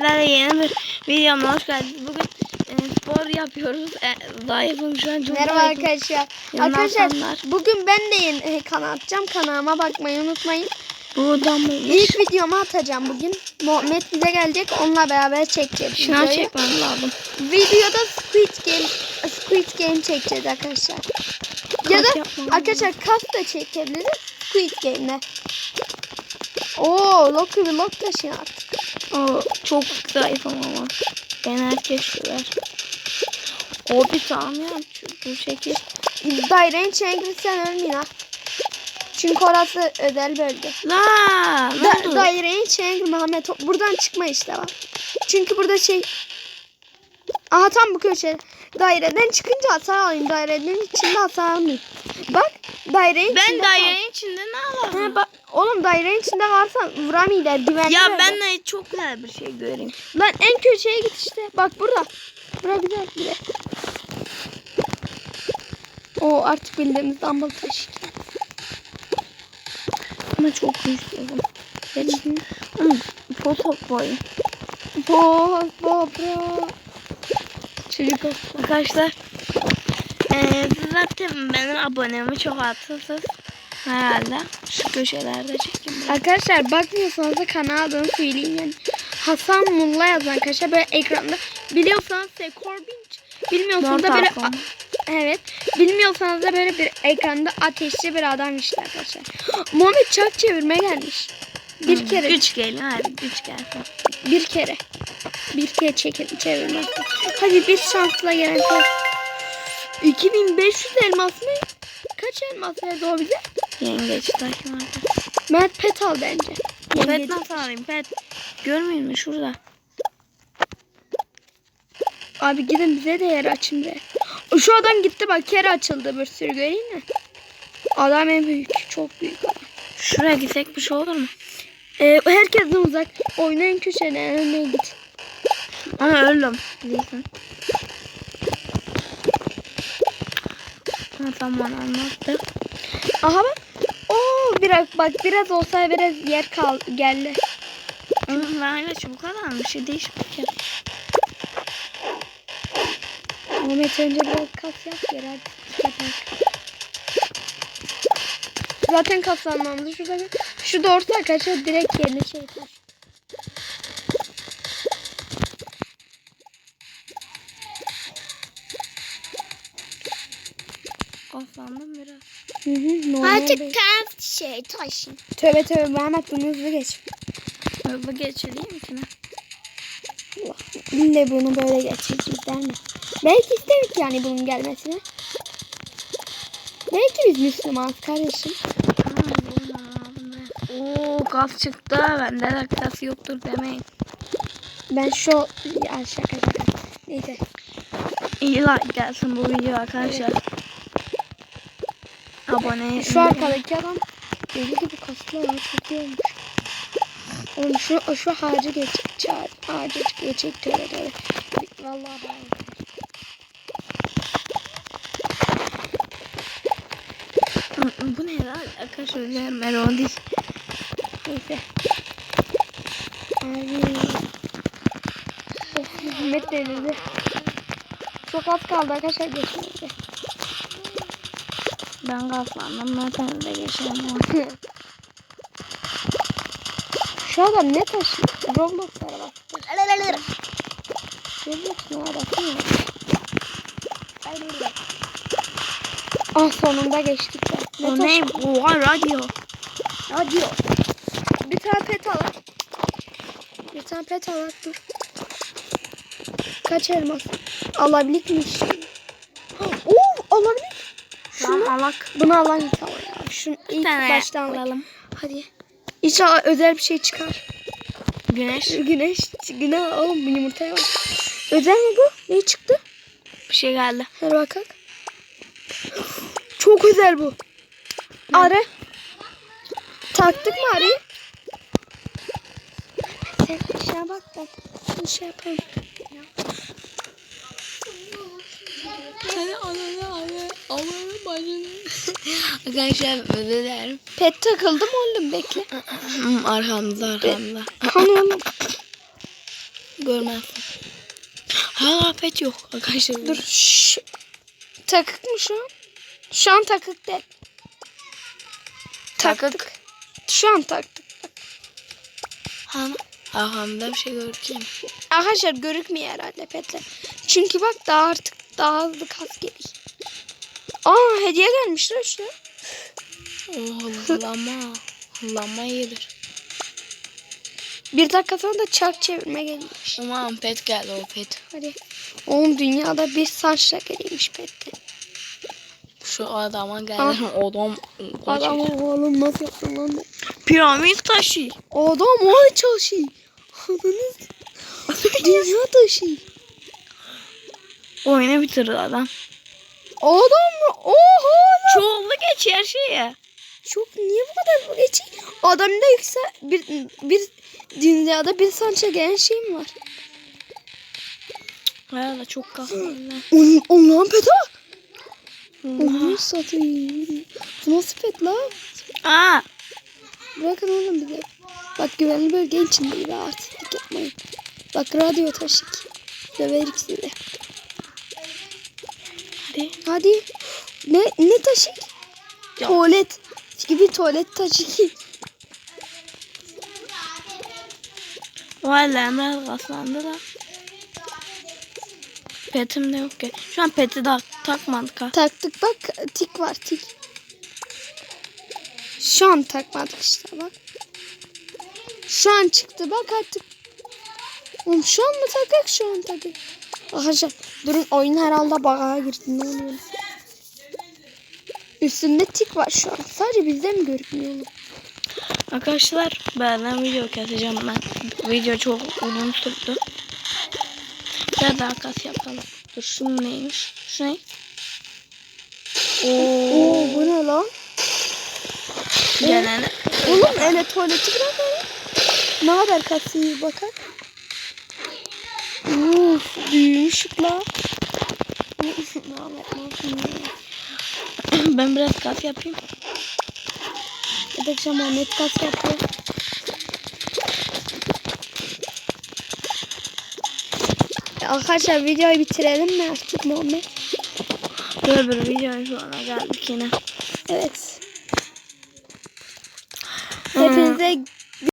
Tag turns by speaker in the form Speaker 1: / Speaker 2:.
Speaker 1: Sizlerle yeni bir videoma hoş geldiniz. Bugün e, spor yapıyoruz. E, zayıfım şu an çok
Speaker 2: Merhaba
Speaker 1: zayıfım.
Speaker 2: arkadaşlar. Arkadaşlar bugün ben de yeni e, kanal atacağım. Kanalıma bakmayı unutmayın.
Speaker 1: Buradan mıymış?
Speaker 2: İlk videomu atacağım bugün. Muhammed bize gelecek. Onunla beraber çekeceğiz.
Speaker 1: Şınav
Speaker 2: videoyu.
Speaker 1: çekmem lazım.
Speaker 2: Videoda Squid Game Squid Game çekeceğiz arkadaşlar. Ya da arkadaşlar kas da çekebiliriz Squid Game'de. Oo, Loki bir Loki taşı artık.
Speaker 1: O çok zayıfım ama. Ben herkes sever. O bir. Şu, bu şekil.
Speaker 2: Dairenin içine girsen ölmeyin ha. Çünkü orası özel bölge.
Speaker 1: La, ne
Speaker 2: Da,
Speaker 1: oldu?
Speaker 2: dairenin içine gir Muhammed. Buradan çıkma işte var. Çünkü burada şey... Aha tam bu köşe. Daireden çıkınca hasar alayım. Dairenin içinde hasar almayayım. Bak dairenin
Speaker 1: ben
Speaker 2: içinde kal.
Speaker 1: dairenin içinde ne alayım?
Speaker 2: He, bak, oğlum dairenin içinde varsan vuramıyorlar. Güvenli
Speaker 1: Ya ben de çok güzel bir şey göreyim.
Speaker 2: Lan en köşeye git işte. Bak burada. Bura güzel bile. O artık bildiğimiz dumbbell taşı.
Speaker 1: Ama çok güçlüyüm. Geç. Hmm, Foto boyu.
Speaker 2: Bo, bo, bro. Çocuk.
Speaker 1: Arkadaşlar siz zaten benim abonemi çok atılsız herhalde şu köşelerde çekin.
Speaker 2: Arkadaşlar bakmıyorsanız da kanal adını söyleyin yani. Hasan Mulla yazan arkadaşlar böyle ekranda. Biliyorsanız şey Corbinç. Bilmiyorsanız da böyle evet. Bilmiyorsanız da böyle bir ekranda ateşli bir adam işte arkadaşlar. Muhammed çak çevirme gelmiş. Bir kere.
Speaker 1: Güç gelin hadi güç gelsin.
Speaker 2: Bir kere. Bir kere çekin çevirme. Hadi bir şansla şey. 2500 elmas mı? Kaç elmas verdi o bize?
Speaker 1: Yengeç vardı.
Speaker 2: Mert pet al bence.
Speaker 1: Pet
Speaker 2: Yengeç.
Speaker 1: nasıl alayım pet? Görmüyor musun şurada?
Speaker 2: Abi gidin bize de yer açın be. Şu adam gitti bak yer açıldı bir sürü göreyim mi? Adam en büyük. Çok büyük.
Speaker 1: Şuraya gitsek bir şey olur mu?
Speaker 2: Ee, herkesten uzak. Oyuna en köşene önüne git.
Speaker 1: Ama öldüm. Ha, tamam anlattı.
Speaker 2: Aha bak. Oo biraz bak biraz olsa biraz yer kal geldi.
Speaker 1: Hala çubuk adam bir şey değişmiyor ki.
Speaker 2: Ahmet önce biraz kas yap yer hadi. Zaten kaslanmamızı şurada bir. Şu doğrusu arkadaşlar direkt yerine şey yapar.
Speaker 1: Kaslandım biraz.
Speaker 2: Hı hı, normal değil.
Speaker 1: şey taşın.
Speaker 2: Tövbe tövbe Mehmet bunu hızlı geç.
Speaker 1: Hızlı geçireyim ki ne?
Speaker 2: İlle bunu böyle geçireceğiz der mi? Belki isterik yani bunun gelmesini. Belki biz Müslümanız kardeşim.
Speaker 1: Oo gaz çıktı. Bende de gaz yoktur demeyin.
Speaker 2: Ben şu... Ya şaka şaka. Neyse.
Speaker 1: İyi like gelsin bu video arkadaşlar. Abone
Speaker 2: Şu arkadaki adam deli gibi kaslı iyi olmuş. Oğlum şu, şu harcı geç. Çağır. Harcı geçecek tövbe tövbe. Vallahi ben.
Speaker 1: Bu ne lan? Arkadaşlar melon değil.
Speaker 2: Neyse. Abi. Of Muhammed delirdi. Çok az kaldı arkadaşlar geçmeyecek.
Speaker 1: Ben gazlandım. Zaten de geçemem.
Speaker 2: Şu adam ne taşıyor? Roblox'lara bak. Roblox'lara baksana. Ah sonunda geçtik be.
Speaker 1: O
Speaker 2: taşı-
Speaker 1: ne? Oha radyo.
Speaker 2: Radyo. Bir tane pet al. Bir tane pet al dur. Kaç elmas? Alabilirmiş. Oo alabilir.
Speaker 1: Lan
Speaker 2: Şunu,
Speaker 1: alak.
Speaker 2: bunu alan tamam ya. Şunu ilk
Speaker 1: tane
Speaker 2: baştan alalım. Hadi. İnşallah özel bir şey çıkar.
Speaker 1: Güneş.
Speaker 2: Güneş, günah oğlum bu yumurtaya bak. Özel mi bu? Ne çıktı?
Speaker 1: Bir şey geldi.
Speaker 2: Ver bakalım. Çok özel bu. Arı. Taktık mı arıyı? Sen aşağı bak bak. Bir şey yapalım.
Speaker 1: Hadi ananı ananı ananı bacını. Arkadaşlar özür dilerim.
Speaker 2: Pet takıldı mı oğlum bekle.
Speaker 1: Hmm, arkamda arkamda.
Speaker 2: Kanıyorum.
Speaker 1: görmezsin. Ha pet yok arkadaşlar.
Speaker 2: Dur. Şş. Takık mı şu an? Şu an takık değil. Taktık. Şu an taktık.
Speaker 1: Ha, arkamda bir şey görürken.
Speaker 2: Arkadaşlar görükmüyor herhalde petle. Çünkü bak daha artık daha hızlı kas geliyor. Aa hediye gelmiş lan şuna.
Speaker 1: Hıllama. Hıllama iyidir.
Speaker 2: Bir dakika sonra da çark çevirme geliyormuş.
Speaker 1: Umarım pet geldi o pet.
Speaker 2: Hadi. Oğlum dünyada bir saçla geliymiş pette.
Speaker 1: Şu adama geldi.
Speaker 2: Ah.
Speaker 1: Adam.
Speaker 2: Adam oğlum nasıl yaptın lan?
Speaker 1: Piramit taşı.
Speaker 2: Adam o çalışıyor. Ananız. Dünya taşı.
Speaker 1: Oyunu bitirdi adam.
Speaker 2: Adam mı? Oha lan.
Speaker 1: Çoğullu geç her şeye.
Speaker 2: Çok niye bu kadar bu geçi? Adamda yoksa bir, bir dünyada bir sança gelen şey mi var?
Speaker 1: Herhalde çok kahve.
Speaker 2: Onun, onun peta. Onu satayım. Bu nasıl pet la?
Speaker 1: Aa.
Speaker 2: Bırakın oğlum bize. Bak güvenli bölge içindeyiz. Artistlik yapmayın. Bak radyo taşık. Döverik sizi.
Speaker 1: Hadi.
Speaker 2: Hadi. Ne ne taşık?
Speaker 1: Ya.
Speaker 2: Tuvalet. Gibi tuvalet taşık.
Speaker 1: Valla Emre kaslandı da. Petim de yok ki. Şu an peti de takmadık ha.
Speaker 2: Taktık bak tik var tik. Şu an takmadık işte bak. Şu an çıktı bak artık. Oğlum şu an mı takık şu an takık. Arkadaşlar durun oyun herhalde bug'a girdi ne oluyor? Üstünde tik var şu an. Sadece bizde mi görünmüyor? oğlum?
Speaker 1: Arkadaşlar benden video keseceğim ben. Video çok uzun sürdü. Biraz daha kas yapalım. Dur şunun neymiş? Şu ne?
Speaker 2: Oo bu ne lan?
Speaker 1: Gelene.
Speaker 2: Oğlum ele tuvaleti bırak hele. Ne haber kasıyı bakar. Uf büyümüş la. ne ya?
Speaker 1: ben biraz kas yapayım.
Speaker 2: Arkadaşlar Muhammed kas yaptı. Arkadaşlar videoyu bitirelim mi artık Muhammed?
Speaker 1: Böyle bir video sonra geldik yine.
Speaker 2: Evet.